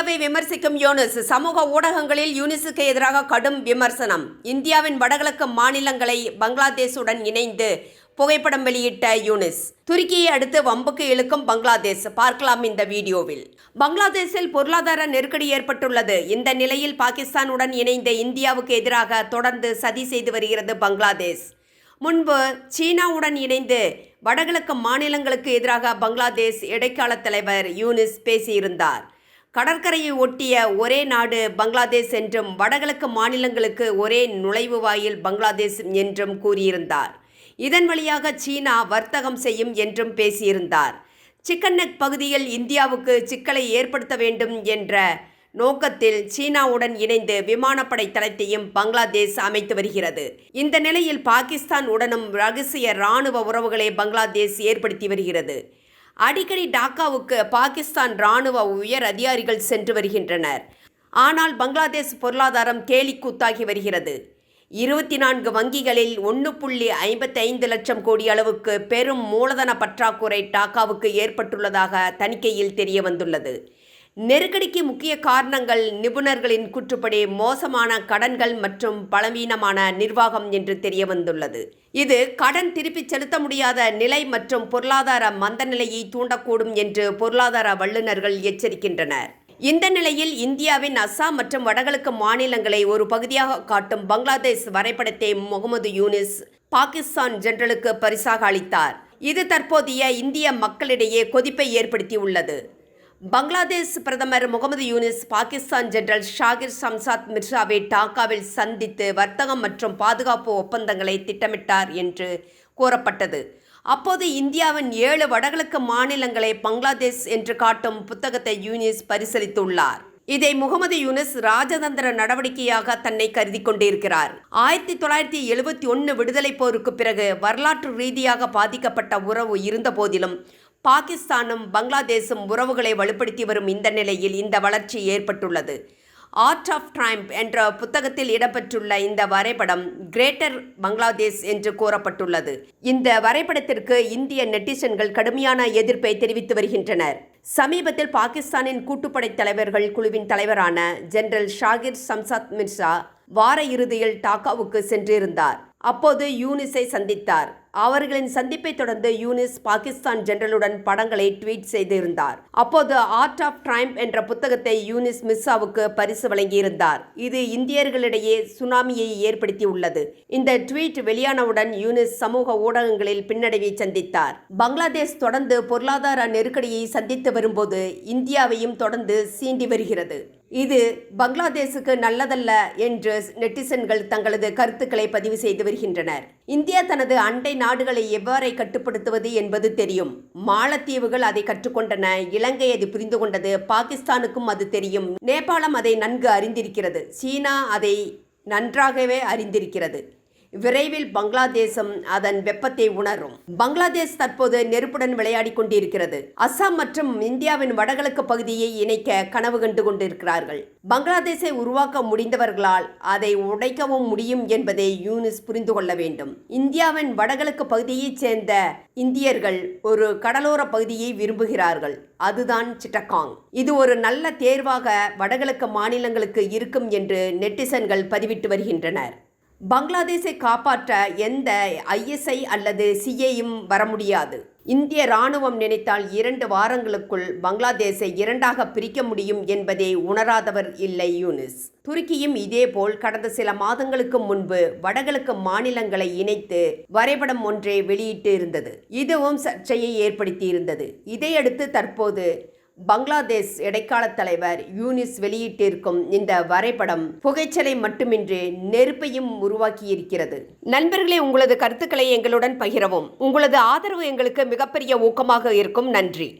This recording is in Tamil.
இந்தியாவை விமர்சிக்கும் யூனிஸ் சமூக ஊடகங்களில் யூனிஸுக்கு எதிராக கடும் விமர்சனம். இந்தியாவின் வடகிழக்கு மாநிலங்களை பங்களாதேஷுடன் இணைந்து புகைப்படம் வெளியிட்ட யூனிஸ் துருக்கியை அடுத்து வம்புக்கு இழுக்கும் பங்களாதேஷ். பார்க்கலாம் இந்த வீடியோவில். பங்களாதேஷில் பொருளாதார நெருக்கடி ஏற்பட்டுள்ளது. இந்த நிலையில் பாகிஸ்தானுடன் இணைந்த இந்தியாவுக்கு எதிராக தொடர்ந்து சதி செய்து வருகிறது பங்களாதேஷ். முன்பு சீனாவுடன் இணைந்து வடகிழக்கு மாநிலங்களுக்கு எதிராக பங்களாதேஷ் இடைக்கால தலைவர் யூனிஸ் பேசியிருந்தார். கடற்கரையை ஒட்டிய ஒரே நாடு பங்களாதேஷ் என்றும் வடகிழக்கு மாநிலங்களுக்கு ஒரே நுழைவு வாயில் பங்களாதேஷ் என்றும் கூறியிருந்தார். இதன் வழியாக சீனா வர்த்தகம் செய்யும் என்றும் பேசியிருந்தார். சிக்கன் நெக் பகுதியில் இந்தியாவுக்கு சிக்கலை ஏற்படுத்த வேண்டும் என்ற நோக்கத்தில் சீனாவுடன் இணைந்து விமானப்படை தளத்தையும் பங்களாதேஷ் அமைத்து வருகிறது. இந்த நிலையில் பாகிஸ்தான் உடனும் ரகசிய இராணுவ உறவுகளை பங்களாதேஷ் ஏற்படுத்தி வருகிறது. அடிக்கடி டாக்காவுக்கு பாகிஸ்தான் இராணுவ உயர் அதிகாரிகள் சென்று வருகின்றனர். ஆனால் பங்களாதேஷ் பொருளாதாரம் கேலிக்கூத்தாகி வருகிறது. இருபத்தி நான்கு வங்கிகளில் ஒன்று புள்ளி ஐம்பத்தைந்து லட்சம் கோடி அளவுக்கு பெரும் மூலதன பற்றாக்குறை டாக்காவுக்கு ஏற்பட்டுள்ளதாக தணிக்கையில் தெரிய வந்துள்ளது நெருக்கடிக்கு முக்கிய காரணங்கள் நிபுணர்களின் கூற்றுப்படி மோசமான கடன்கள் மற்றும் பலவீனமான நிர்வாகம் என்று தெரிய வந்துள்ளது இது கடன் திருப்பிச் செலுத்த முடியாத நிலை மற்றும் பொருளாதார மந்த நிலையை தூண்டக்கூடும் என்று பொருளாதார வல்லுநர்கள் எச்சரிக்கின்றனர். இந்த நிலையில் இந்தியாவின் அஸ்ஸாம் மற்றும் வடகிழக்கு மாநிலங்களை ஒரு பகுதியாக காட்டும் பங்களாதேஷ் வரைபடத்தை முகமது யூனிஸ் பாகிஸ்தான் ஜெனரலுக்கு பரிசாக அளித்தார். இது தற்போதைய இந்திய மக்களிடையே கொதிப்பை ஏற்படுத்தியுள்ளது. பங்களாதேஷ் பிரதமர் முகமது யூனிஸ் பாகிஸ்தான் ஜெனரல் ஷாகிர் சம்சாத் மிர்சாவை டாக்காவில் சந்தித்து வர்த்தகம் மற்றும் பாதுகாப்பு ஒப்பந்தங்களை திட்டமிட்டார் என்று கூறப்பட்டது. அப்போது இந்தியாவின் ஏழு வடகிழக்கு மாநிலங்களை பங்களாதேஷ் என்று காட்டும் புத்தகத்தை யூனிஸ் பரிசீலித்துள்ளார். இதை முகமது யூனிஸ் ராஜதந்திர நடவடிக்கையாக தன்னை கருதி கொண்டிருக்கிறார். ஆயிரத்தி தொள்ளாயிரத்தி எழுபத்தி ஒன்று விடுதலை போருக்கு பிறகு வரலாற்று ரீதியாக பாதிக்கப்பட்ட உறவு இருந்த போதிலும் பாகிஸ்தானும் பங்களாதேஷும் உறவுகளை வலுப்படுத்தி வரும் இந்த நிலையில் இந்த வளர்ச்சி ஏற்பட்டுள்ளது. ஆர்ட் ஆஃப் ட்ரைம்ப் என்ற புத்தகத்தில் இடம்பெற்றுள்ள இந்த வரைபடம் கிரேட்டர் பங்களாதேஷ் என்று கூறப்பட்டுள்ளது. இந்த வரைபடத்திற்கு இந்திய நெட்டிசன்கள் கடுமையான எதிர்ப்பை தெரிவித்து வருகின்றனர். சமீபத்தில் பாகிஸ்தானின் கூட்டுப்படை தலைவர்கள் குழுவின் தலைவரான ஜெனரல் ஷாகிர் சம்சாத் மிர்சா வார இறுதியில் டாக்காவுக்கு சென்றிருந்தார். அப்போது யூனிஸை சந்தித்தார். அவர்களின் சந்திப்பை தொடர்ந்து யூனிஸ் பாகிஸ்தான் ஜெனரலுடன் படங்களை ட்வீட் செய்திருந்தார். அப்போது ஆர்ட் ஆஃப் ட்ரைம்ப் என்ற புத்தகத்தை யூனிஸ் மிஸ்ஸாவுக்கு பரிசு வழங்கியிருந்தார். இது இந்தியர்களிடையே சுனாமியை ஏற்படுத்தியுள்ளது. இந்த ட்வீட் வெளியானவுடன் யூனிஸ் சமூக ஊடகங்களில் பின்னடைவை சந்தித்தார். பங்களாதேஷ் தொடர்ந்து பொருளாதார நெருக்கடியை சந்தித்து வரும்போது இந்தியாவையும் தொடர்ந்து சீண்டி வருகிறது. இது பங்களாதேஷுக்கு நல்லதல்ல என்று நெட்டிசன்கள் தங்களது கருத்துக்களை பதிவு செய்து வருகின்றனர். இந்தியா தனது அண்டை நாடுகளை எவ்வாறு கட்டுப்படுத்துவது என்பது தெரியும். மாலத்தீவுகள் அதை கற்றுக்கொண்டன. இலங்கை அது புரிந்து கொண்டது. பாகிஸ்தானுக்கும் அது தெரியும். நேபாளம் அதை நன்கு அறிந்திருக்கிறது. சீனா அதை நன்றாகவே அறிந்திருக்கிறது. விரைவில் பங்களாதேசம் அதன் வெப்பத்தை உணரும். பங்களாதேஷ் தற்போது நெருப்புடன் விளையாடி கொண்டிருக்கிறது. அஸ்ஸாம் மற்றும் இந்தியாவின் வடகிழக்கு பகுதியை இணைக்க கனவு கண்டு கொண்டிருக்கிறார்கள். பங்களாதேஷை உருவாக்க முடிந்தவர்களால் அதை உடைக்கவும் முடியும் என்பதை யூனிஸ் புரிந்து கொள்ள வேண்டும். இந்தியாவின் வடகிழக்கு பகுதியைச் சேர்ந்த இந்தியர்கள் ஒரு கடலோர பகுதியை விரும்புகிறார்கள். அதுதான் சிட்டகாங். இது ஒரு நல்ல தேர்வாக வடகிழக்கு மாநிலங்களுக்கு இருக்கும் என்று நெட்டிசன்கள் பதிவிட்டு வருகின்றனர். பங்களாதேஷை காப்பாற்ற எந்த ஐஎஸ்ஐ அல்லது சிஏயும் வர முடியாது இந்திய ராணுவம் நினைத்தால் இரண்டு வாரங்களுக்குள் பங்களாதேஷை இரண்டாக பிரிக்க முடியும் என்பதை உணராதவர் இல்லை யூனிஸ். துருக்கியும் இதேபோல் கடந்த சில மாதங்களுக்கு முன்பு வடகிழக்கு மாநிலங்களை இணைத்து வரைபடம் ஒன்றை வெளியிட்டு இருந்தது இதுவும் சர்ச்சையை ஏற்படுத்தி இருந்தது இதையடுத்து தற்போது பங்களாதேஷ் இடைக்கால தலைவர் யூனிஸ் வெளியிட்டிருக்கும் இந்த வரைபடம் புகைச்சலை மட்டுமின்றி நெருப்பையும் உருவாக்கியிருக்கிறது. நண்பர்களே உங்களது கருத்துக்களை எங்களுடன் பகிரவும். உங்களது ஆதரவு எங்களுக்கு மிகப்பெரிய ஊக்கமாக இருக்கும். நன்றி.